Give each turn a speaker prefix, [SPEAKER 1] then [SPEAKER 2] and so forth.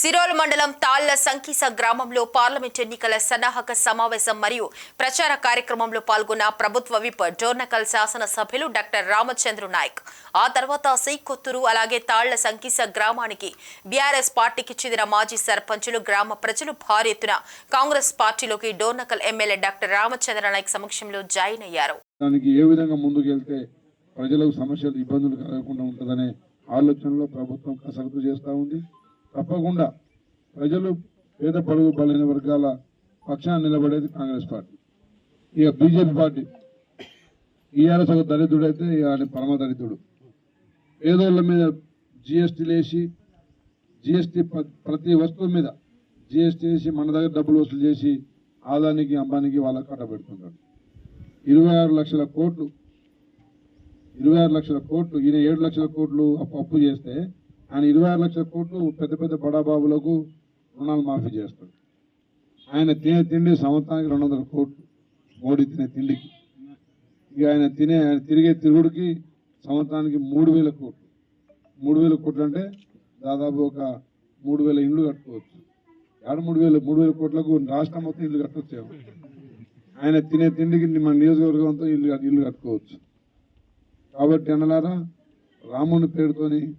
[SPEAKER 1] సిరోల్ మండలం తాళ్ళ సంకీస గ్రామంలో పార్లమెంట్ ఎన్నికల సన్నాహక సమావేశం మరియు ప్రచార కార్యక్రమంలో పాల్గొన్న ప్రభుత్వ విప్ డోర్నకల్ శాసనసభ్యులు డాక్టర్ రామచంద్ర నాయక్. ఆ తర్వాత సి కొత్తూరు అలాగే తాళ్ళ సంకీస గ్రామానికి బీఆర్ఎస్ పార్టీకి చెందిన మాజీ సర్పంచులు గ్రామ ప్రజలు భారీ ఎత్తున కాంగ్రెస్ పార్టీలోకి డోర్నకల్ ఎమ్మెల్యే డాక్టర్ రామచంద్ర నాయక్ సమక్షంలో జాయిన్ అయ్యారు.
[SPEAKER 2] దానికి ఏ విధంగా ప్రజలకు సమస్యలు ఇబ్బందులు కలగకుండా ఉంటుందనే ఆలోచనలో ప్రభుత్వం కసరత్తు చేస్తూ ఉంది. తప్పకుండా ప్రజలు పేద పడుగు బలైన వర్గాల పక్షాన్ని నిలబడేది కాంగ్రెస్ పార్టీ. ఇక బీజేపీ పార్టీ. ఈఆర్ఎస్ ఒక దళితుడైతే ఇక ఆయన పరమ దళితుడు. పేదోళ్ళ మీద జిఎస్టీలు వేసి జిఎస్టీ ప్రతి వస్తువు మీద జిఎస్టీ వేసి మన దగ్గర డబ్బులు వసూలు చేసి ఆదానికి అంబానికి వాళ్ళకి కట్టబెడుతుంటాడు ఇరవై ఆరు లక్షల కోట్లు ఇరవై ఆరు లక్షల కోట్లు ఈయన ఏడు లక్షల కోట్లు అప్పు అప్పు చేస్తే ఆయన ఇరవై ఆరు లక్షల కోట్లు పెద్ద పెద్ద బడాబాబులకు రుణాలు మాఫీ చేస్తాడు. ఆయన తినే తిండి సంవత్సరానికి రెండు వందల కోట్లు. మోడీ తినే తిండికి. ఇక ఆయన తినే ఆయన తిరిగే తిరుగుడికి సంవత్సరానికి మూడు వేల కోట్లు. మూడు వేల కోట్లు అంటే దాదాపు ఒక మూడు వేల ఇండ్లు కట్టుకోవచ్చు. ఏడ మూడు వేల మూడు వేల కోట్లకు రాష్ట్రం మొత్తం ఇల్లు కట్టొచ్చాము ఆయన తినే తిండికి మన నియోజకవర్గంతో ఇల్లు ఇల్లు కట్టుకోవచ్చు. కాబట్టి అన్నలారా రాముని పేరుతోని